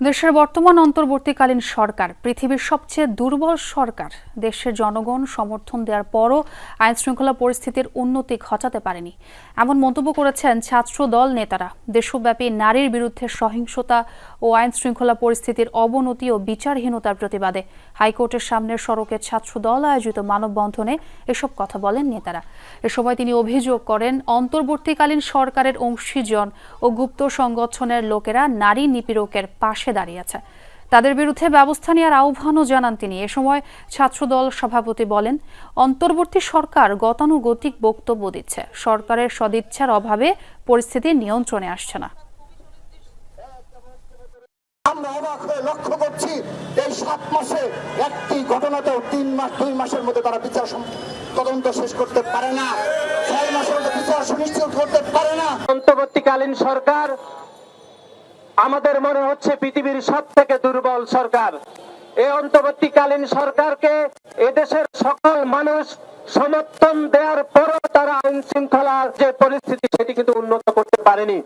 দেশের বর্তমান অন্তর্বর্তীকালীন সরকার, পৃথিবীর সবচেয়ে দুর্বল সরকার, দেশের জনগণ সমর্থন দেওয়ার পরও আইন শৃঙ্খলা পরিস্থিতির উন্নতি ঘটাতে পারেনি। এমন মন্তব্য করেছেন ছাত্র দল নেতারা। দেশব্যাপী নারীর বিরুদ্ধে সহিংসতা ও আইন শৃঙ্খলা পরিস্থিতির অবনতি ও বিচারহীনতার প্রতিবাদে হাইকোর্টের সামনের সড়কে ছাত্র দল আয়োজিত মানববন্ধনে এসব কথা বলেন নেতারা। এ সময় তিনি অভিযোগ করেন, অন্তর্বর্তীকালীন সরকারের অংশীজন ও গুপ্ত সংগঠনের লোকেরা নারী নিপীড়কের পাশে দাঁড়িয়েছে। তাদের বিরুদ্ধে ব্যবস্থা নেওয়ার আহ্বানও জানান তিনি। এ সময় ছাত্রদল সভাপতি বলেন অন্তর্বর্তী সরকার গতানুগতিক বক্তব্য দিচ্ছে। সরকারের সদিচ্ছার অভাবে পরিস্থিতি নিয়ন্ত্রণে আসছে না। আমরা অবাক হয়ে লক্ষ্য করছি এই সাত মাসে একটি ঘটনাতেও তিন মাস দুই মাসের মধ্যে তারা বিচার তদন্ত শেষ করতে পারে না। ছয় মাসের মধ্যে বিচার সুনিশ্চিত করতে পারে না। অন্তর্বর্তীকালীন সরকার আমাদের মনে হচ্ছে পৃথিবীর সব থেকে দুর্বল সরকার। এ অন্তর্বর্তীকালীন সরকারকে এদেশের সকল মানুষ সমর্থন দেওয়ার পরও তারা আইন শৃঙ্খলার যে পরিস্থিতি, সেটি কিন্তু উন্নত করতে পারেনি।